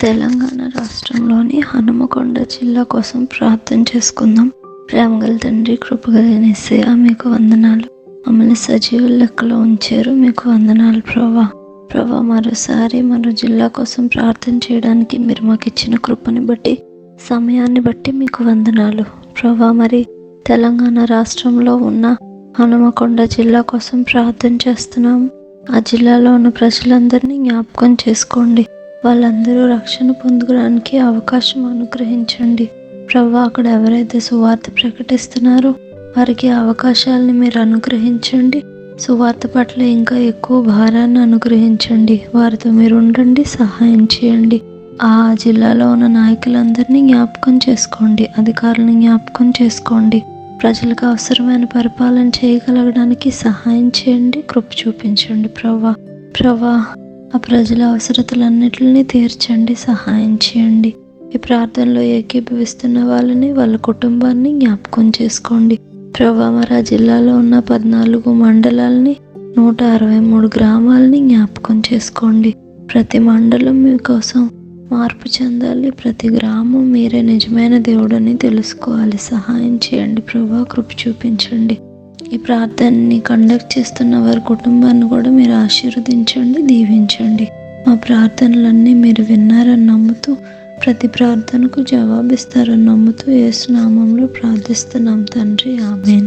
తెలంగాణ రాష్ట్రంలోని హనుమకొండ జిల్లా కోసం ప్రార్థన చేసుకుందాం. ప్రేమగల తండ్రి కృపగలిగిన మీకు వందనాలు. మమ్మల్ని సజీవ లెక్కలో ఉంచారు. మీకు వందనాలు ప్రభా. ప్రభా మరోసారి మరో జిల్లా కోసం ప్రార్థన చేయడానికి మీరు మాకు ఇచ్చిన కృపని బట్టి సమయాన్ని బట్టి మీకు వందనాలు. ప్రభా మరి తెలంగాణ రాష్ట్రంలో ఉన్న హనుమకొండ జిల్లా కోసం ప్రార్థన చేస్తున్నాము ఆ జిల్లాలో ఉన్న ప్రజలందరినీ జ్ఞాపకం చేసుకోండి. వాళ్ళందరూ రక్షణ పొందుకోవడానికి అవకాశం అనుగ్రహించండి. ప్రభా అక్కడ ఎవరైతే సువార్త ప్రకటిస్తున్నారో వారికి అవకాశాలని మీరు అనుగ్రహించండి. సువార్త పట్ల ఇంకా ఎక్కువ భారాన్ని అనుగ్రహించండి. వారితో మీరు ఉండండి సహాయం చేయండి. ఆ జిల్లాలో ఉన్న నాయకులందరినీ జ్ఞాపకం చేసుకోండి అధికారులను జ్ఞాపకం చేసుకోండి. ప్రజలకు అవసరమైన పరిపాలన చేయగలగడానికి సహాయం చేయండి కృప చూపించండి ప్రభా. ప్రభా ఆ ప్రజల అవసరతలన్నిటిని తీర్చండి సహాయం చేయండి. ఈ ప్రార్థనలో ఏకీభవిస్తున్న వాళ్ళని వాళ్ళ కుటుంబాన్ని జ్ఞాపకం చేసుకోండి. ప్రభామరా జిల్లాలో ఉన్న పద్నాలుగు మండలాల్ని నూట అరవై మూడు గ్రామాలని జ్ఞాపకం చేసుకోండి. ప్రతి మండలం మీకోసం మార్పు చెందాలి. ప్రతి గ్రామం మీరే నిజమైన దేవుడని తెలుసుకోవాలి. సహాయం చేయండి ప్రభా కృప చూపించండి. ఈ ప్రార్థనని కండక్ట్ చేస్తున్న వారి కుటుంబాన్ని కూడా మీరు ఆశీర్వదించండి దీవించండి. మా ప్రార్థనలన్నీ మీరు విన్నారని నమ్ముతూ ప్రతి ప్రార్థనకు జవాబిస్తారని నమ్ముతూ ఏసునామంలో ప్రార్థిస్తున్నాం తండ్రి. ఆమెన్.